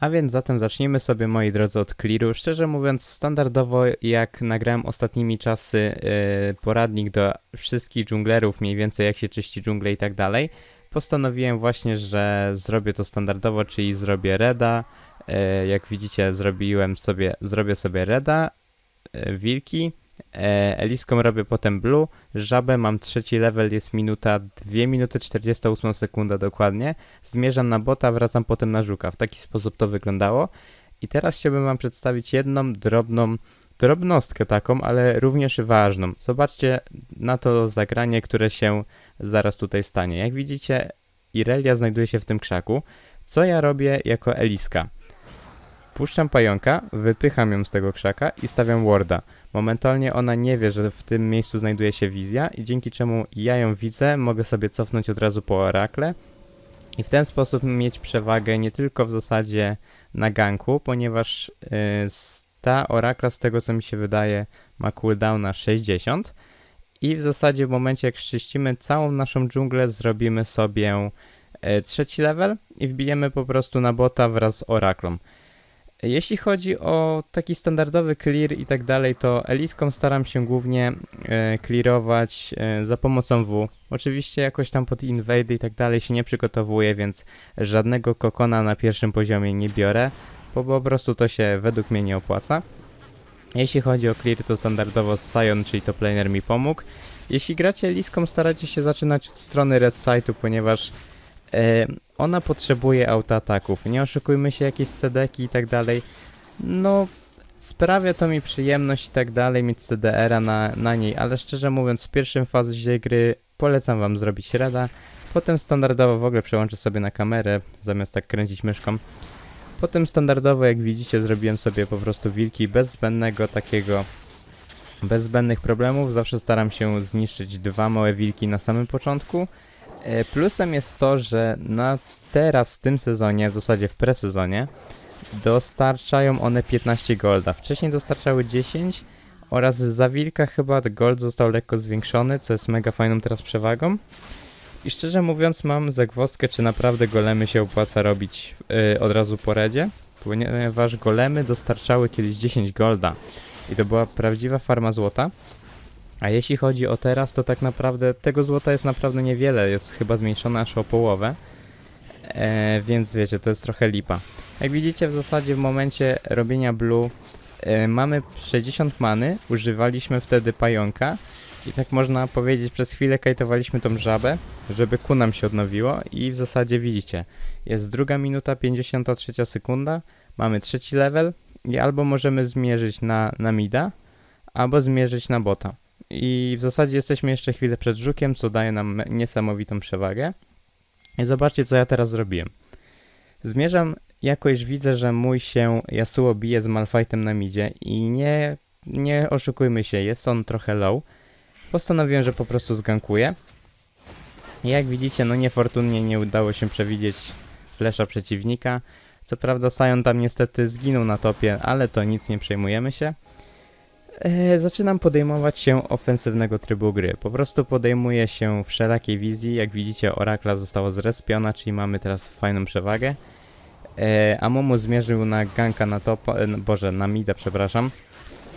A więc zatem zacznijmy sobie, moi drodzy, od clearu. Szczerze mówiąc, standardowo, jak nagrałem ostatnimi czasy yy, poradnik do wszystkich dżunglerów, mniej więcej jak się czyści dżunglę i tak dalej, postanowiłem właśnie, że zrobię to standardowo, czyli zrobię reda. Yy, jak widzicie, zrobiłem sobie, zrobię sobie reda, yy, wilki, eliską robię potem blue, żabę mam trzeci level, jest minuta, 2 minuty 48 sekunda dokładnie. Zmierzam na bota, wracam potem na żuka. W taki sposób to wyglądało. I teraz chciałbym wam przedstawić jedną drobną drobnostkę taką, ale również ważną. Zobaczcie na to zagranie, które się zaraz tutaj stanie. Jak widzicie, Irelia znajduje się w tym krzaku. Co ja robię jako Eliska? Puszczam pająka, wypycham ją z tego krzaka i stawiam warda. Momentalnie ona nie wie, że w tym miejscu znajduje się wizja i dzięki czemu ja ją widzę, mogę sobie cofnąć od razu po orakle i w ten sposób mieć przewagę nie tylko w zasadzie na ganku, ponieważ yy, ta orakla z tego co mi się wydaje ma cooldown na 60 i w zasadzie w momencie jak szczyścimy całą naszą dżunglę zrobimy sobie yy, trzeci level i wbijemy po prostu na bota wraz z oraklą. Jeśli chodzi o taki standardowy clear i tak dalej, to Eliską staram się głównie e, clearować e, za pomocą W. Oczywiście jakoś tam pod invade i tak dalej się nie przygotowuję, więc żadnego kokona na pierwszym poziomie nie biorę, bo po prostu to się według mnie nie opłaca. Jeśli chodzi o clear, to standardowo Sion, czyli to planer mi pomógł. Jeśli gracie Eliską, staracie się zaczynać od strony red side'u, ponieważ ona potrzebuje autoataków. Nie oszukujmy się, jakieś cedeki i tak dalej. No, sprawia to mi przyjemność i tak dalej, mieć CDR-a na, na niej, ale szczerze mówiąc, w pierwszym fazie gry polecam wam zrobić reda. Potem standardowo w ogóle przełączę sobie na kamerę, zamiast tak kręcić myszką. Potem standardowo, jak widzicie, zrobiłem sobie po prostu wilki bez zbędnego takiego bez zbędnych problemów. Zawsze staram się zniszczyć dwa małe wilki na samym początku. E, Plusem jest to, że na teraz w tym sezonie, w zasadzie w presezonie, dostarczają one 15 golda. Wcześniej dostarczały 10 oraz za wilka chyba gold został lekko zwiększony, co jest mega fajną teraz przewagą. I szczerze mówiąc mam zagwozdkę, czy naprawdę golemy się opłaca robić yy, od razu po redzie, ponieważ golemy dostarczały kiedyś 10 golda i to była prawdziwa farma złota. A jeśli chodzi o teraz, to tak naprawdę tego złota jest naprawdę niewiele, jest chyba zmniejszone aż o połowę. E, więc wiecie, to jest trochę lipa. Jak widzicie, w zasadzie w momencie robienia blue e, mamy 60 many, używaliśmy wtedy pająka i tak można powiedzieć, przez chwilę kajtowaliśmy tą żabę, żeby ku nam się odnowiło i w zasadzie widzicie, jest druga minuta 53 sekunda, mamy trzeci level i albo możemy zmierzyć na, na mida, albo zmierzyć na bota. I w zasadzie jesteśmy jeszcze chwilę przed żukiem, co daje nam niesamowitą przewagę. I zobaczcie, co ja teraz zrobiłem. Zmierzam, jakoś widzę, że mój się Yasuo bije z Malfightem na midzie i nie, nie oszukujmy się, jest on trochę low. Postanowiłem, że po prostu zgankuję. Jak widzicie, no niefortunnie nie udało się przewidzieć flesza przeciwnika. Co prawda Sion tam niestety zginął na topie, ale to nic, nie przejmujemy się. E, zaczynam podejmować się ofensywnego trybu gry. Po prostu podejmuję się wszelakiej wizji. Jak widzicie, Orakla została zrespiona, czyli mamy teraz fajną przewagę. E, Amumu zmierzył na ganka na topa, e, boże, na mida, przepraszam.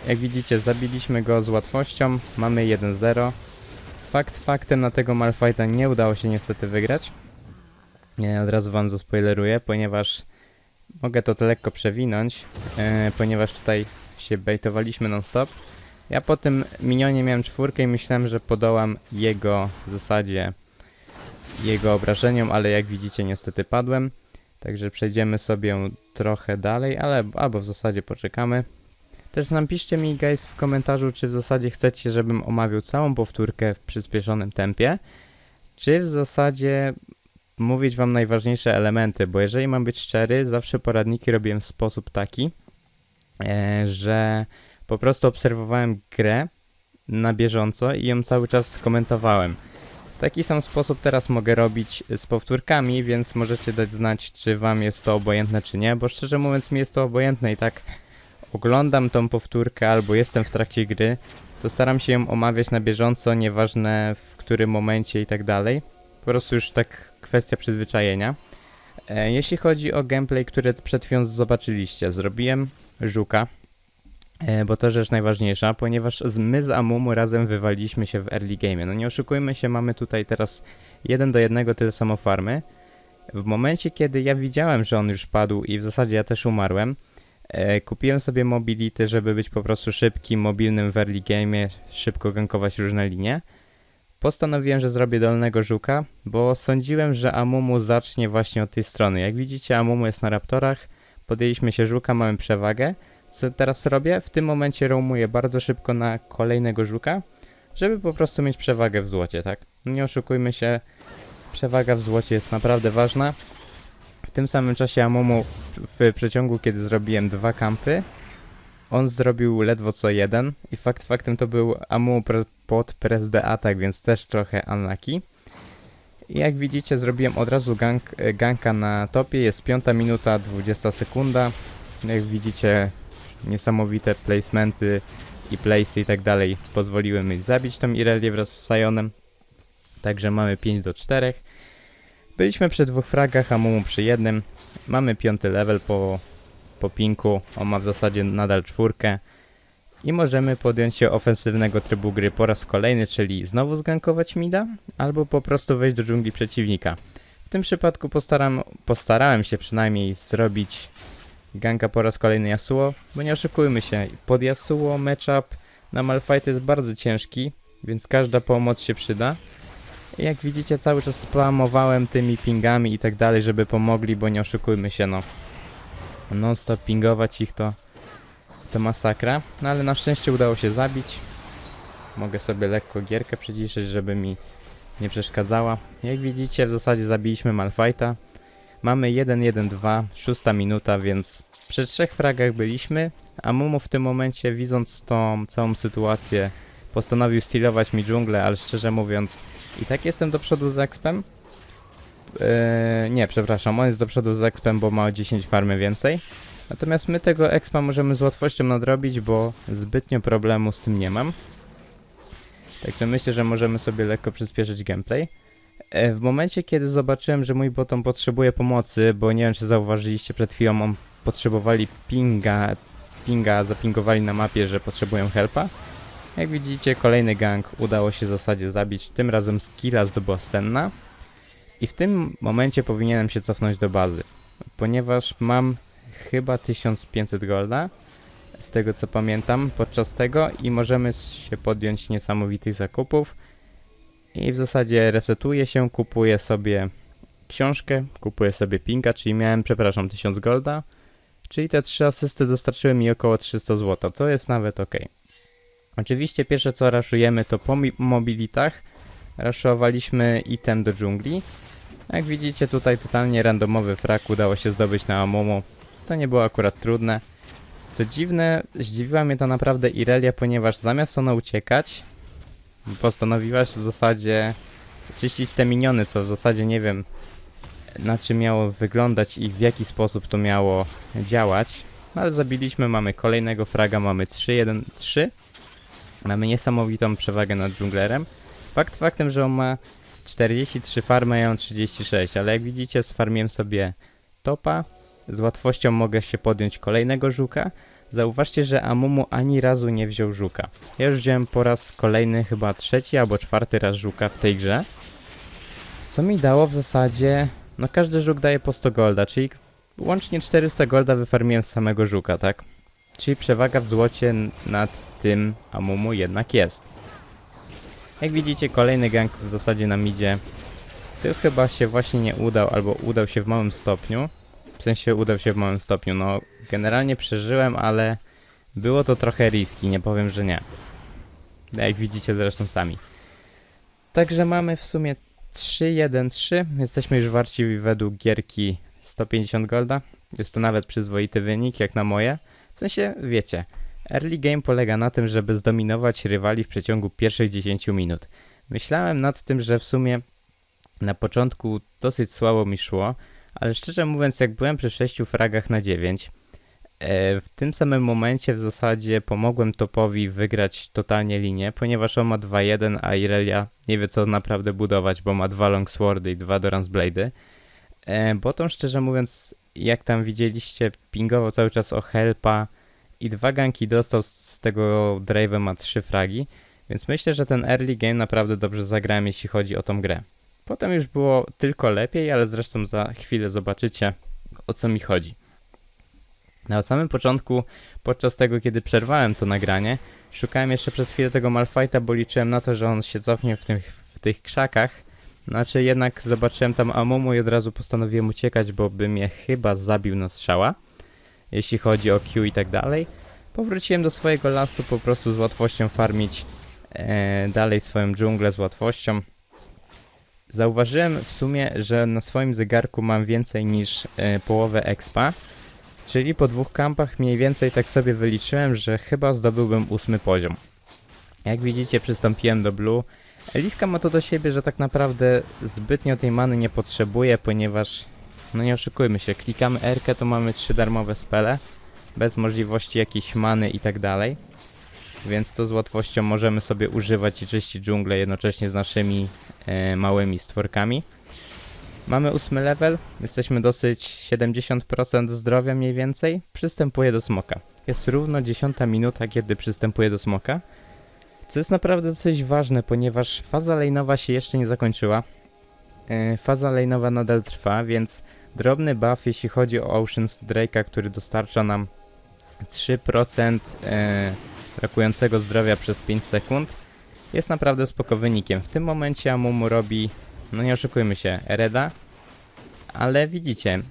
Jak widzicie, zabiliśmy go z łatwością. Mamy 1-0. Fakt faktem na tego Malfighta nie udało się niestety wygrać. Nie, od razu wam zaspoileruję, ponieważ mogę to lekko przewinąć, e, ponieważ tutaj się baitowaliśmy non-stop. Ja po tym minionie miałem czwórkę i myślałem, że podołam jego w zasadzie jego obrażeniom, ale jak widzicie niestety padłem. Także przejdziemy sobie trochę dalej, ale albo w zasadzie poczekamy. Też napiszcie mi guys w komentarzu, czy w zasadzie chcecie, żebym omawiał całą powtórkę w przyspieszonym tempie, czy w zasadzie mówić wam najważniejsze elementy, bo jeżeli mam być szczery, zawsze poradniki robiłem w sposób taki, że po prostu obserwowałem grę na bieżąco i ją cały czas komentowałem. W taki sam sposób teraz mogę robić z powtórkami, więc możecie dać znać, czy wam jest to obojętne, czy nie, bo szczerze mówiąc mi jest to obojętne i tak oglądam tą powtórkę albo jestem w trakcie gry, to staram się ją omawiać na bieżąco, nieważne w którym momencie i tak dalej. Po prostu już tak kwestia przyzwyczajenia. E, jeśli chodzi o gameplay, który przed chwilą zobaczyliście, zrobiłem żuka, e, bo to rzecz najważniejsza, ponieważ my z Amumu razem wywaliliśmy się w early game. No nie oszukujmy się, mamy tutaj teraz jeden do jednego tyle samo farmy. W momencie, kiedy ja widziałem, że on już padł i w zasadzie ja też umarłem, e, kupiłem sobie mobility, żeby być po prostu szybkim, mobilnym w early game, szybko gankować różne linie. Postanowiłem, że zrobię dolnego żuka, bo sądziłem, że Amumu zacznie właśnie od tej strony. Jak widzicie, Amumu jest na raptorach, podjęliśmy się żuka, mamy przewagę. Co teraz robię? W tym momencie roamuję bardzo szybko na kolejnego żuka, żeby po prostu mieć przewagę w złocie, tak? Nie oszukujmy się, przewaga w złocie jest naprawdę ważna. W tym samym czasie Amumu w przeciągu, kiedy zrobiłem dwa kampy, on zrobił ledwo co jeden i fakt faktem to był Amumu pod press attack, więc też trochę unlucky. I jak widzicie zrobiłem od razu gang, e, ganka na topie, jest 5 minuta 20 sekunda. Jak widzicie niesamowite placementy i playsy i tak dalej pozwoliły mi zabić tą Irelię wraz z Sionem. Także mamy 5 do 4. Byliśmy przy dwóch fragach, a Mumu przy jednym. Mamy piąty level po, po pinku. On ma w zasadzie nadal czwórkę. I możemy podjąć się ofensywnego trybu gry po raz kolejny, czyli znowu zgankować mida, albo po prostu wejść do dżungli przeciwnika. W tym przypadku postaram, postarałem się przynajmniej zrobić ganka po raz kolejny Yasuo, bo nie oszukujmy się, pod Yasuo matchup na Malphite jest bardzo ciężki, więc każda pomoc się przyda. Jak widzicie cały czas spamowałem tymi pingami i tak dalej, żeby pomogli, bo nie oszukujmy się no. Non stop pingować ich to to masakra, no ale na szczęście udało się zabić. Mogę sobie lekko gierkę przyciszyć, żeby mi nie przeszkadzała. Jak widzicie, w zasadzie zabiliśmy Malfighta. Mamy 1-1-2, szósta minuta, więc przy trzech fragach byliśmy, a Mumu w tym momencie, widząc tą całą sytuację, postanowił stylować mi dżunglę, ale szczerze mówiąc, i tak jestem do przodu z Expem. Eee, nie, przepraszam, on jest do przodu z Expem, bo ma o 10 farmy więcej. Natomiast my tego expa możemy z łatwością nadrobić, bo zbytnio problemu z tym nie mam. Także myślę, że możemy sobie lekko przyspieszyć gameplay. E, W momencie, kiedy zobaczyłem, że mój bottom potrzebuje pomocy, bo nie wiem, czy zauważyliście przed chwilą, on potrzebowali pinga, pinga, zapingowali na mapie, że potrzebują helpa. Jak widzicie, kolejny gang udało się w zasadzie zabić, tym razem skilla zdobyła Senna. I w tym momencie powinienem się cofnąć do bazy, ponieważ mam chyba 1500 golda, z tego co pamiętam, podczas tego i możemy się podjąć niesamowitych zakupów. I w zasadzie resetuję się, kupuję sobie książkę, kupuję sobie pinka, czyli miałem, przepraszam, 1000 golda, czyli te trzy asysty dostarczyły mi około 300 zł, to jest nawet ok. Oczywiście pierwsze co raszujemy to po mobilitach, raszowaliśmy item do dżungli. Jak widzicie tutaj totalnie randomowy frak udało się zdobyć na Amumu, to nie było akurat trudne. Co dziwne, zdziwiła mnie to naprawdę Irelia, ponieważ zamiast ona uciekać, postanowiłaś w zasadzie czyścić te miniony, co w zasadzie nie wiem na czym miało wyglądać i w jaki sposób to miało działać. No ale zabiliśmy, mamy kolejnego fraga, mamy 3-1-3. Mamy niesamowitą przewagę nad dżunglerem. Fakt faktem, że on ma 43 farmy, a ja mam 36, ale jak widzicie sfarmiłem sobie topa, z łatwością mogę się podjąć kolejnego żuka. Zauważcie, że Amumu ani razu nie wziął żuka. Ja już wziąłem po raz kolejny, chyba trzeci albo czwarty raz żuka w tej grze. Co mi dało w zasadzie... No każdy żuk daje po 100 golda, czyli łącznie 400 golda wyfarmiłem z samego żuka, tak? Czyli przewaga w złocie nad tym Amumu jednak jest. Jak widzicie, kolejny gang w zasadzie nam idzie. Ty chyba się właśnie nie udał, albo udał się w małym stopniu. W sensie udał się w małym stopniu. No, generalnie przeżyłem, ale było to trochę riski, nie powiem, że nie. Jak widzicie zresztą sami. Także mamy w sumie 3-1-3. Jesteśmy już warci według gierki 150 golda. Jest to nawet przyzwoity wynik, jak na moje. W sensie, wiecie, early game polega na tym, żeby zdominować rywali w przeciągu pierwszych 10 minut. Myślałem nad tym, że w sumie na początku dosyć słabo mi szło, ale szczerze mówiąc, jak byłem przy 6 fragach na 9, e, w tym samym momencie w zasadzie pomogłem topowi wygrać totalnie linię, ponieważ on ma 2-1, a Irelia nie wie co naprawdę budować, bo ma dwa longswordy i dwa Dorans Blade'y. E, Bottom szczerze mówiąc, jak tam widzieliście, pingował cały czas o helpa i dwa ganki dostał, z- z tego Drave'a ma trzy fragi, więc myślę, że ten early game naprawdę dobrze zagrałem, jeśli chodzi o tą grę. Potem już było tylko lepiej, ale zresztą za chwilę zobaczycie, o co mi chodzi. Na samym początku, podczas tego, kiedy przerwałem to nagranie, szukałem jeszcze przez chwilę tego Malfighta, bo liczyłem na to, że on się cofnie w tych, w tych krzakach, znaczy jednak zobaczyłem tam Amumu i od razu postanowiłem uciekać, bo by mnie chyba zabił na strzała, jeśli chodzi o Q i tak dalej. Powróciłem do swojego lasu po prostu z łatwością farmić e, dalej swoją dżunglę z łatwością. Zauważyłem w sumie, że na swoim zegarku mam więcej niż e, połowę expa, czyli po dwóch kampach mniej więcej tak sobie wyliczyłem, że chyba zdobyłbym ósmy poziom. Jak widzicie przystąpiłem do blue, Eliska ma to do siebie, że tak naprawdę zbytnio tej many nie potrzebuje, ponieważ, no nie oszukujmy się, klikamy R, to mamy trzy darmowe spele, bez możliwości jakiejś many i tak dalej. Więc to z łatwością możemy sobie używać i czyścić dżunglę jednocześnie z naszymi e, małymi stworkami. Mamy ósmy level, jesteśmy dosyć 70% zdrowia mniej więcej. Przystępuję do smoka. Jest równo 10 minuta, kiedy przystępuję do smoka. Co jest naprawdę dosyć ważne, ponieważ faza lane'owa się jeszcze nie zakończyła. E, faza lane'owa nadal trwa, więc drobny buff, jeśli chodzi o Oceans Drake'a, który dostarcza nam 3% e, brakującego zdrowia przez 5 sekund, jest naprawdę spoko wynikiem. W tym momencie Amumu robi, no nie oszukujmy się, Reda, ale widzicie,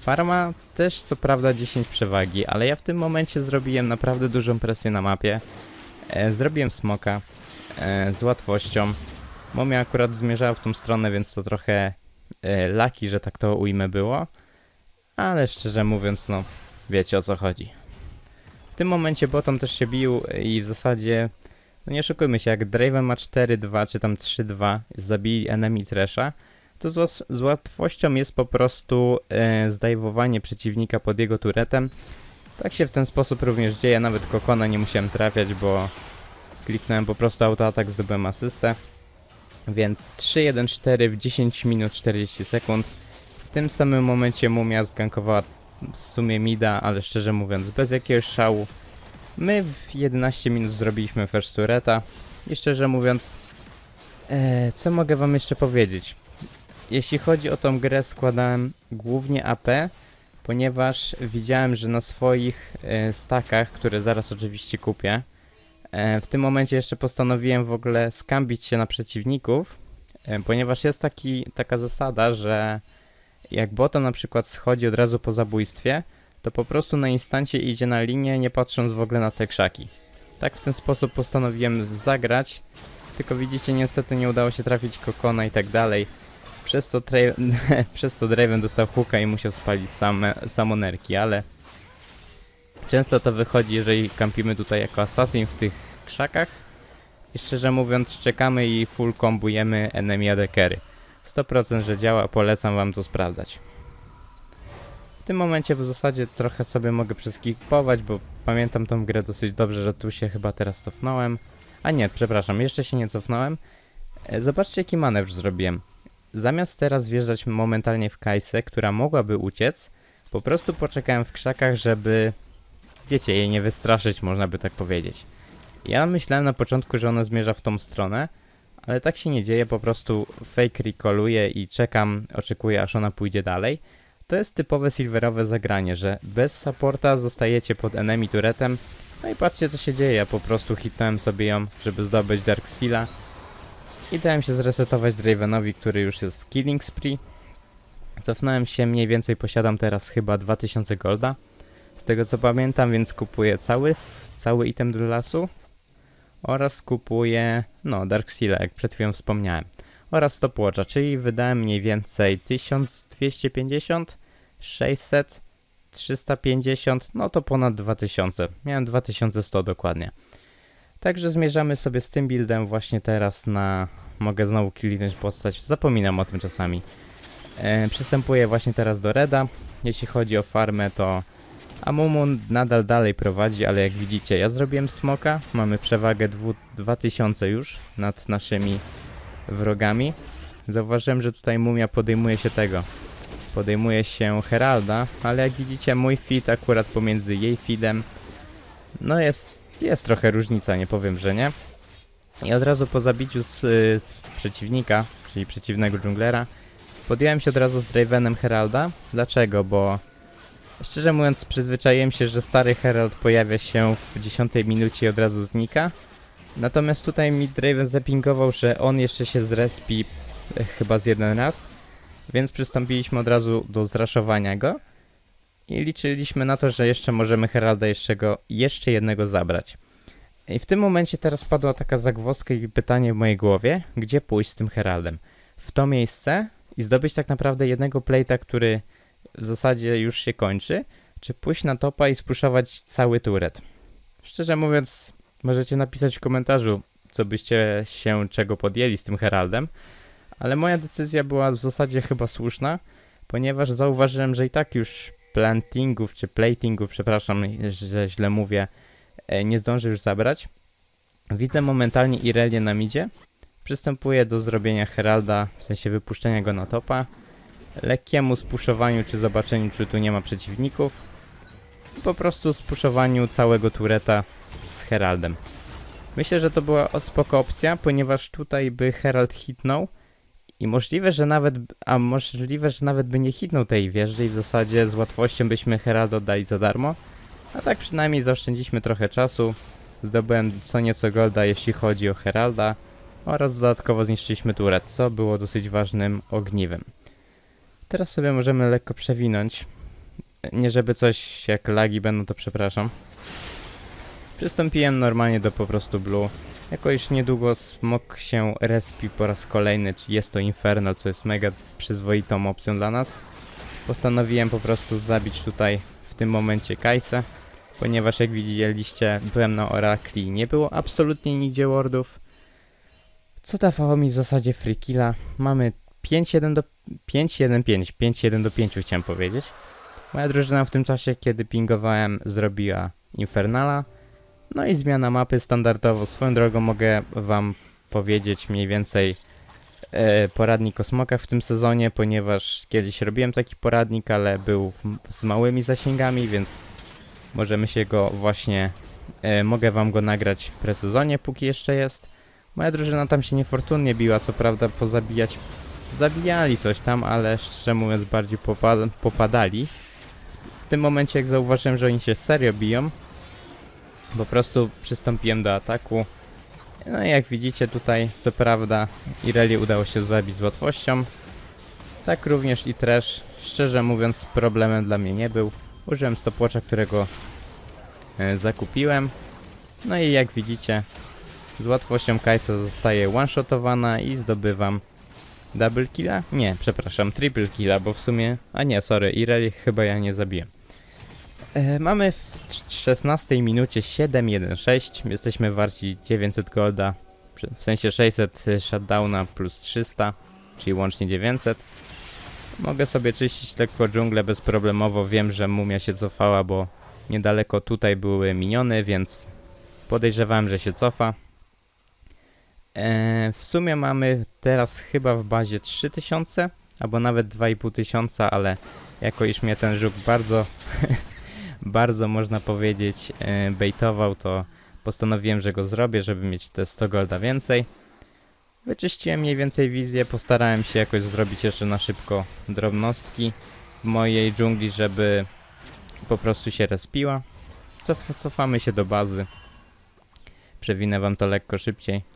farma też co prawda 10 przewagi, ale ja w tym momencie zrobiłem naprawdę dużą presję na mapie. E, zrobiłem smoka e, z łatwością. Momia akurat zmierzała w tą stronę, więc to trochę e, laki, że tak to ujmę było. Ale szczerze mówiąc, no wiecie o co chodzi. Tym momencie bottom też się bił i w zasadzie, no nie oszukujmy się, jak Draven ma 4-2 czy tam 3-2, zabili enemy Tresha, to z, z łatwością jest po prostu e, zdajwowanie przeciwnika pod jego turetem. Tak się w ten sposób również dzieje, nawet Kokona nie musiałem trafiać, bo kliknąłem po prostu autoatak, zdobyłem asystę. Więc 3-1-4 w 10 minut 40 sekund. W tym samym momencie Mumia zgankowała w sumie mida, ale szczerze mówiąc bez jakiegoś szału. My w 11 minut zrobiliśmy first tureta i szczerze mówiąc, e, co mogę wam jeszcze powiedzieć? Jeśli chodzi o tą grę składałem głównie AP, ponieważ widziałem, że na swoich e, stakach, które zaraz oczywiście kupię, e, w tym momencie jeszcze postanowiłem w ogóle skambić się na przeciwników, e, ponieważ jest taki, taka zasada, że jak bota na przykład schodzi od razu po zabójstwie, to po prostu na instancie idzie na linię, nie patrząc w ogóle na te krzaki. Tak w ten sposób postanowiłem zagrać, tylko widzicie, niestety nie udało się trafić kokona i tak dalej. Przez to, przez to Draven dostał hooka i musiał spalić same, samonerki, ale często to wychodzi, jeżeli kampimy tutaj jako assassin w tych krzakach i szczerze mówiąc czekamy i full kombujemy enemy adekery. 100% że działa, polecam wam to sprawdzać. W tym momencie w zasadzie trochę sobie mogę przeskipować, bo pamiętam tą grę dosyć dobrze, że tu się chyba teraz cofnąłem. A nie, przepraszam, jeszcze się nie cofnąłem. E, Zobaczcie jaki manewr zrobiłem. Zamiast teraz wjeżdżać momentalnie w Kajsę, która mogłaby uciec, po prostu poczekałem w krzakach, żeby, wiecie, jej nie wystraszyć, można by tak powiedzieć. Ja myślałem na początku, że ona zmierza w tą stronę, ale tak się nie dzieje, po prostu fake recalluje i czekam, oczekuję aż ona pójdzie dalej. To jest typowe silverowe zagranie, że bez supporta zostajecie pod enemy turetem, no i patrzcie co się dzieje, ja po prostu hitnąłem sobie ją, żeby zdobyć Dark Seala. I dałem się zresetować Dravenowi, który już jest Killing Spree. Cofnąłem się, mniej więcej posiadam teraz chyba 2000 golda, z tego co pamiętam, więc kupuję cały, cały item do lasu oraz kupuję, no, Dark Seala, jak przed chwilą wspomniałem, oraz Stopwatcha, czyli wydałem mniej więcej 1250, 600, 350, no to ponad 2000, miałem 2100 dokładnie. Także zmierzamy sobie z tym buildem właśnie teraz na... Mogę znowu kliknąć postać, zapominam o tym czasami. E, przystępuję właśnie teraz do Reda. Jeśli chodzi o farmę, to Amumu nadal dalej prowadzi, ale jak widzicie, ja zrobiłem smoka. Mamy przewagę dwu, 2000 już nad naszymi wrogami. Zauważyłem, że tutaj mumia podejmuje się tego. podejmuje się Heralda, ale jak widzicie mój feed akurat pomiędzy jej feedem, no jest, jest trochę różnica, nie powiem, że nie. I od razu po zabiciu z y, przeciwnika, czyli przeciwnego dżunglera, podjąłem się od razu z Dravenem Heralda. Dlaczego? Bo szczerze mówiąc przyzwyczaiłem się, że stary Herald pojawia się w 10 minucie i od razu znika. Natomiast tutaj mi Draven zapingował, że on jeszcze się zrespi e, chyba z jeden raz, więc przystąpiliśmy od razu do zraszowania go i liczyliśmy na to, że jeszcze możemy Heralda jeszcze, go, jeszcze jednego zabrać. I w tym momencie teraz padła taka zagwozdka i pytanie w mojej głowie, gdzie pójść z tym Heraldem? W to miejsce i zdobyć tak naprawdę jednego plate'a, który w zasadzie już się kończy, czy pójść na topa i spuszować cały turet? Szczerze mówiąc, możecie napisać w komentarzu, co byście się czego podjęli z tym Heraldem, ale moja decyzja była w zasadzie chyba słuszna, ponieważ zauważyłem, że i tak już plantingów czy platingów, przepraszam, że źle mówię, e, nie zdąży już zabrać. Widzę momentalnie Irelię na midzie. Przystępuję do zrobienia Heralda, w sensie wypuszczenia go na topa. Lekkiemu spuszowaniu czy zobaczeniu, czy tu nie ma przeciwników. I po prostu spuszowaniu całego tureta z Heraldem. Myślę, że to była spoko opcja, ponieważ tutaj by Herald hitnął i możliwe, że nawet, a możliwe, że nawet by nie hitnął tej wieży i w zasadzie z łatwością byśmy Heralda oddali za darmo. A tak przynajmniej zaoszczędziliśmy trochę czasu. Zdobyłem co nieco golda, jeśli chodzi o Heralda oraz dodatkowo zniszczyliśmy turet, co było dosyć ważnym ogniwem. Teraz sobie możemy lekko przewinąć. Nie żeby coś jak lagi będą, to przepraszam. Przystąpiłem normalnie do po prostu blue. Jako już niedługo smok się respi po raz kolejny, czy jest to Infernal, co jest mega przyzwoitą opcją dla nas. Postanowiłem po prostu zabić tutaj w tym momencie Kajsę, ponieważ jak widzieliście byłem na Orakli nie było absolutnie nigdzie wardów. Co dawało mi w zasadzie free killa. Mamy 5-1 do 5-1-5, 5-1 do 5 chciałem powiedzieć. Moja drużyna w tym czasie, kiedy pingowałem, zrobiła Infernala. No i zmiana mapy standardowo. Swoją drogą mogę wam powiedzieć mniej więcej e, poradnik o smokach w tym sezonie, ponieważ kiedyś robiłem taki poradnik, ale był w, z małymi zasięgami, więc możemy się go właśnie, e, mogę wam go nagrać w presezonie, póki jeszcze jest. Moja drużyna tam się niefortunnie biła, co prawda pozabijać, zabijali coś tam, ale szczerze mówiąc bardziej popa- popadali. W, w tym momencie jak zauważyłem, że oni się serio biją, po prostu przystąpiłem do ataku. No i jak widzicie tutaj, co prawda, Irelie udało się zabić z łatwością. Tak również i Trash, szczerze mówiąc, problemem dla mnie nie był. Użyłem stopwatcha, którego e, zakupiłem. No i jak widzicie, z łatwością Kajsa zostaje one-shotowana i zdobywam double killa? Nie, przepraszam, triple killa, bo w sumie... A nie, sorry, Irelie chyba ja nie zabiję. E, mamy w 16 minucie 7-1-6. Jesteśmy warci 900 golda. W sensie 600 shutdowna plus 300, czyli łącznie 900. Mogę sobie czyścić lekko dżunglę bezproblemowo. Wiem, że mumia się cofała, bo niedaleko tutaj były miniony, więc podejrzewałem, że się cofa. E, w sumie mamy teraz chyba w bazie 3000, albo nawet 2500, ale jako iż mnie ten żuk bardzo bardzo można powiedzieć e, baitował, to postanowiłem, że go zrobię, żeby mieć te 100 golda więcej. Wyczyściłem mniej więcej wizję, postarałem się jakoś zrobić jeszcze na szybko drobnostki w mojej dżungli, żeby po prostu się respiła. Cof cofamy się do bazy. Przewinę wam to lekko szybciej.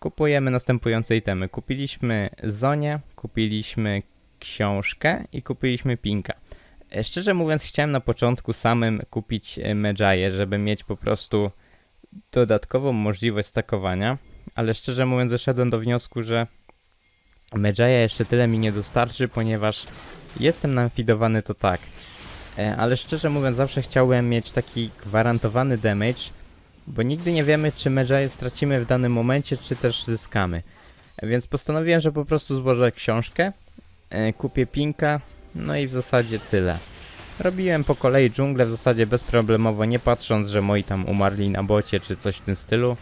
Kupujemy następujące itemy. Kupiliśmy Zonię, kupiliśmy książkę i kupiliśmy Pinka. E, Szczerze mówiąc, chciałem na początku samym kupić e, Medjaye, żeby mieć po prostu dodatkową możliwość stakowania, ale szczerze mówiąc, doszedłem do wniosku, że Medjaye jeszcze tyle mi nie dostarczy, ponieważ jestem namfidowany to tak. E, Ale szczerze mówiąc, zawsze chciałem mieć taki gwarantowany damage, bo nigdy nie wiemy, czy Medjaye stracimy w danym momencie, czy też zyskamy. Więc postanowiłem, że po prostu złożę książkę, e, kupię pinka, no i w zasadzie tyle. Robiłem po kolei dżunglę w zasadzie bezproblemowo, nie patrząc, że moi tam umarli na bocie czy coś w tym stylu.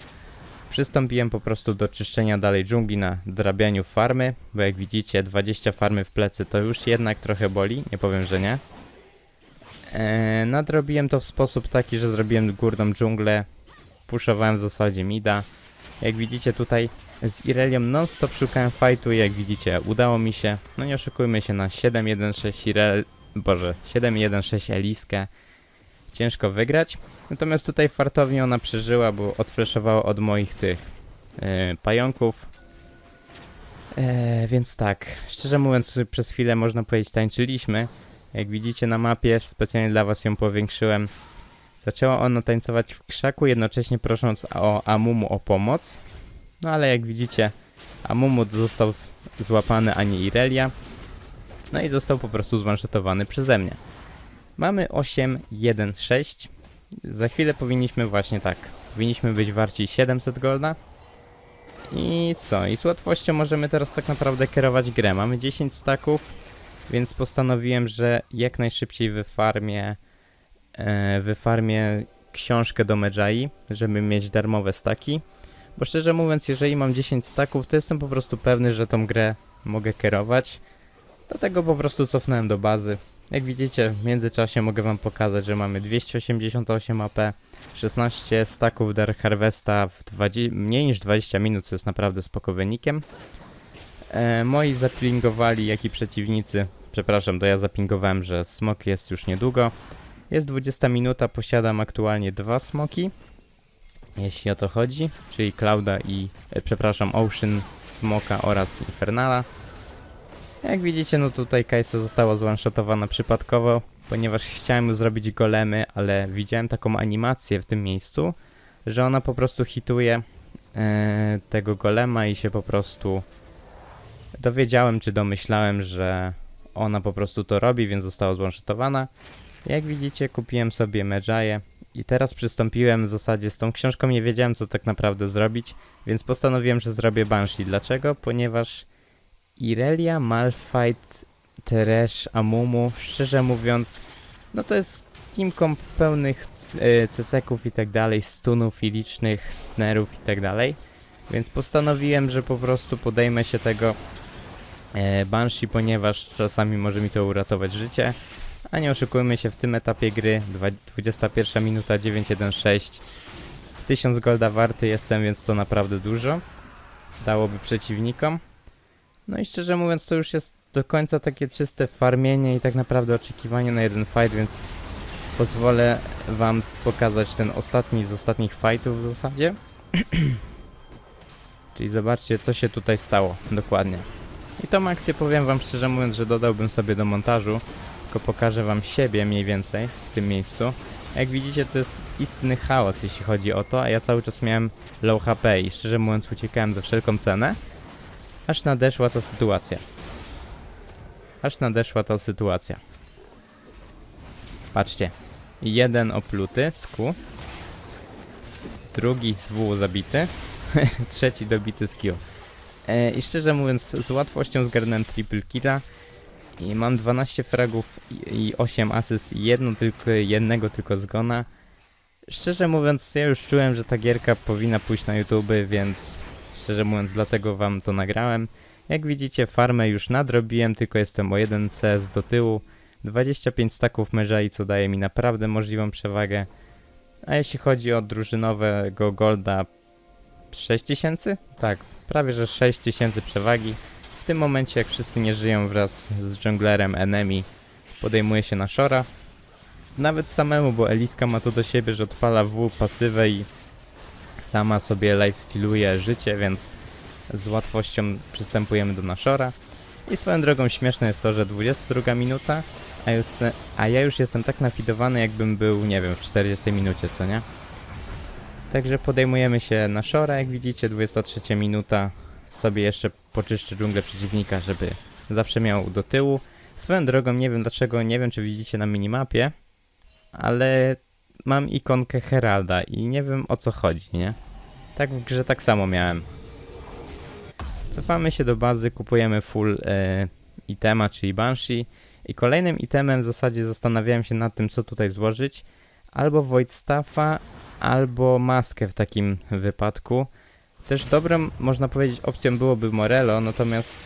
Przystąpiłem po prostu do czyszczenia dalej dżungli na drabianiu farmy, bo jak widzicie 20 farmy w plecy to już jednak trochę boli, nie powiem, że nie. Eee, nadrobiłem to w sposób taki, że zrobiłem górną dżunglę, puszowałem w zasadzie mida. Jak widzicie tutaj z Irelią non-stop szukałem fightu jak widzicie udało mi się, no nie oszukujmy się na 7-1-6 Irel, boże, 7-1-6 Eliskę. Ciężko wygrać, natomiast tutaj fartownie ona przeżyła, bo odfleszowała od moich tych e, pająków. E, więc tak, szczerze mówiąc przez chwilę można powiedzieć tańczyliśmy. Jak widzicie na mapie, specjalnie dla was ją powiększyłem. Zaczęła ona tańcować w krzaku, jednocześnie prosząc o Amumu o pomoc. No ale jak widzicie, Amumu został złapany, a nie Irelia. No i został po prostu zmanszetowany przeze mnie. Mamy 8, 1, 6. Za chwilę powinniśmy właśnie tak. Powinniśmy być warci 700 golda. I co? I z łatwością możemy teraz tak naprawdę kierować grę. Mamy 10 staków, więc postanowiłem, że jak najszybciej wyfarmię, wyfarmię książkę do Medjai, żeby mieć darmowe staki. Bo szczerze mówiąc, jeżeli mam 10 staków, to jestem po prostu pewny, że tą grę mogę kierować. Dlatego po prostu cofnąłem do bazy. Jak widzicie, w międzyczasie mogę wam pokazać, że mamy 288 AP, 16 staków Dark Harvesta w 20, mniej niż 20 minut, co jest naprawdę spoko wynikiem. E, moi zapingowali, jak i przeciwnicy, przepraszam, to ja zapingowałem, że smok jest już niedługo. Jest 20 minuta, posiadam aktualnie dwa smoki, jeśli o to chodzi, czyli Clouda i, e, przepraszam, Ocean, Smoka oraz Infernala. Jak widzicie, no tutaj Kajsa została zwanshotowana przypadkowo, ponieważ chciałem zrobić golemy, ale widziałem taką animację w tym miejscu, że ona po prostu hituje e, tego golema i się po prostu dowiedziałem, czy domyślałem, że ona po prostu to robi, więc została zwanshotowana. Jak widzicie, kupiłem sobie Medjaye i teraz przystąpiłem w zasadzie z tą książką, nie wiedziałem, co tak naprawdę zrobić, więc postanowiłem, że zrobię Banshee. Dlaczego? Ponieważ Irelia, Malphite, Teresh, Amumu, szczerze mówiąc, no to jest team komp pełnych e, ceceków i tak dalej, stunów i licznych snerów i tak dalej. Więc postanowiłem, że po prostu podejmę się tego e, Banshee, ponieważ czasami może mi to uratować życie. A nie oszukujmy się, w tym etapie gry, dwa- 21 minuta 916, 1000 golda warty jestem, więc to naprawdę dużo. Dałoby przeciwnikom. No i szczerze mówiąc, to już jest do końca takie czyste farmienie i tak naprawdę oczekiwanie na jeden fight, więc pozwolę wam pokazać ten ostatni z ostatnich fightów w zasadzie. Czyli zobaczcie, co się tutaj stało dokładnie. I tą akcję powiem wam szczerze mówiąc, że dodałbym sobie do montażu, tylko pokażę wam siebie mniej więcej w tym miejscu. Jak widzicie, to jest istny chaos, jeśli chodzi o to, a ja cały czas miałem low HP i szczerze mówiąc uciekałem za wszelką cenę aż nadeszła ta sytuacja. Aż nadeszła ta sytuacja. Patrzcie. Jeden opluty z Q. Drugi z W zabity. Trzeci dobity z Q. E, I szczerze mówiąc, z łatwością zgarnąłem triple killa. I mam 12 fragów i, i 8 asyst i jedno tylko, jednego tylko zgona. Szczerze mówiąc, ja już czułem, że ta gierka powinna pójść na YouTube, więc szczerze mówiąc, dlatego wam to nagrałem. Jak widzicie, farmę już nadrobiłem, tylko jestem o jeden CS do tyłu. 25 staków Medjai, co daje mi naprawdę możliwą przewagę. A jeśli chodzi o drużynowego Golda 6000? Tak, prawie że 6000 przewagi. Tym momencie, jak wszyscy nie żyją wraz z junglerem Enemy, podejmuje się na Shora. Nawet samemu, bo Eliska ma to do siebie, że odpala W pasywę i sama sobie lifestyluje życie, więc z łatwością przystępujemy do Nashora. I swoją drogą śmieszne jest to, że 22 minuta, a, już, a ja już jestem tak nafidowany, jakbym był, nie wiem, w 40 minucie, co nie? Także podejmujemy się Nashora, jak widzicie, 23 minuta. Sobie jeszcze poczyszczę dżunglę przeciwnika, żeby zawsze miał do tyłu. Swoją drogą, nie wiem dlaczego, nie wiem czy widzicie na minimapie, ale mam ikonkę Heralda i nie wiem o co chodzi, nie? Tak w grze tak samo miałem. Cofamy się do bazy, kupujemy full e, itema, czyli Banshee. I kolejnym itemem w zasadzie zastanawiałem się nad tym, co tutaj złożyć. Albo Void Staffa, albo maskę w takim wypadku. Też dobrą, można powiedzieć, opcją byłoby Morello, natomiast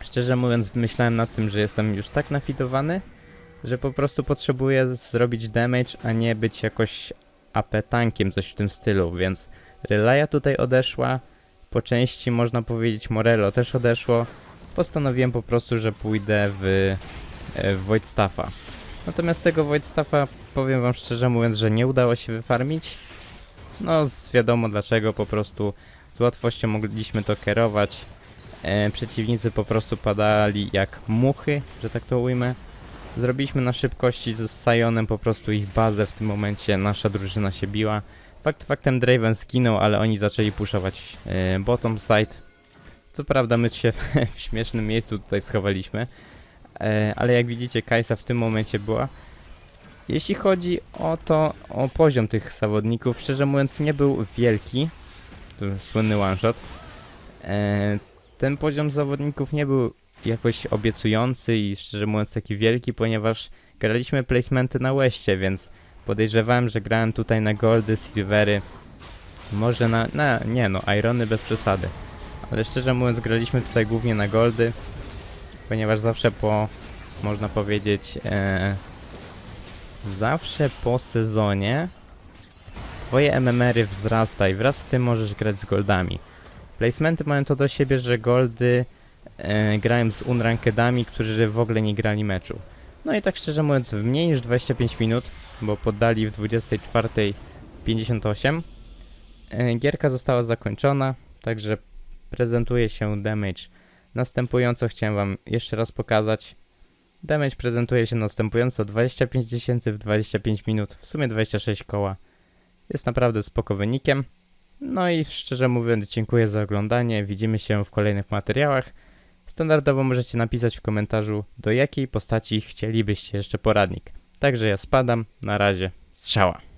szczerze mówiąc myślałem nad tym, że jestem już tak nafidowany, że po prostu potrzebuję zrobić damage, a nie być jakoś AP tankiem, coś w tym stylu, więc Relaya tutaj odeszła, po części można powiedzieć Morello też odeszło, postanowiłem po prostu, że pójdę w, e, w Void Staffa. Natomiast tego Void Staffa, powiem wam szczerze mówiąc, że nie udało się wyfarmić. No, wiadomo dlaczego, po prostu z łatwością mogliśmy to kierować. E, przeciwnicy po prostu padali jak muchy, że tak to ujmę. Zrobiliśmy na szybkości z Sionem po prostu ich bazę, w tym momencie nasza drużyna się biła. Fakt faktem Draven skinął, ale oni zaczęli puszować e, bottom side. Co prawda my się w śmiesznym miejscu tutaj schowaliśmy, e, ale jak widzicie Kajsa w tym momencie była. Jeśli chodzi o to, o poziom tych zawodników, szczerze mówiąc nie był wielki. To słynny one shot. E, ten poziom zawodników nie był jakoś obiecujący i szczerze mówiąc taki wielki, ponieważ graliśmy placementy na Westie, więc podejrzewałem, że grałem tutaj na goldy, silvery, może na, na nie no, irony bez przesady. Ale szczerze mówiąc graliśmy tutaj głównie na goldy, ponieważ zawsze po, można powiedzieć, e, zawsze po sezonie twoje MMR-y wzrasta i wraz z tym możesz grać z goldami. Placementy mają to do siebie, że goldy e, grają z unrankedami, którzy w ogóle nie grali meczu. No i tak szczerze mówiąc, w mniej niż 25 minut, bo poddali w 24.58, e, gierka została zakończona, także prezentuje się damage następująco. Chciałem wam jeszcze raz pokazać. Damage prezentuje się następująco 25 tysięcy w 25 minut, w sumie 26 koła. Jest naprawdę spoko wynikiem. No i szczerze mówiąc dziękuję za oglądanie, widzimy się w kolejnych materiałach. Standardowo możecie napisać w komentarzu do jakiej postaci chcielibyście jeszcze poradnik. Także ja spadam, na razie, strzała.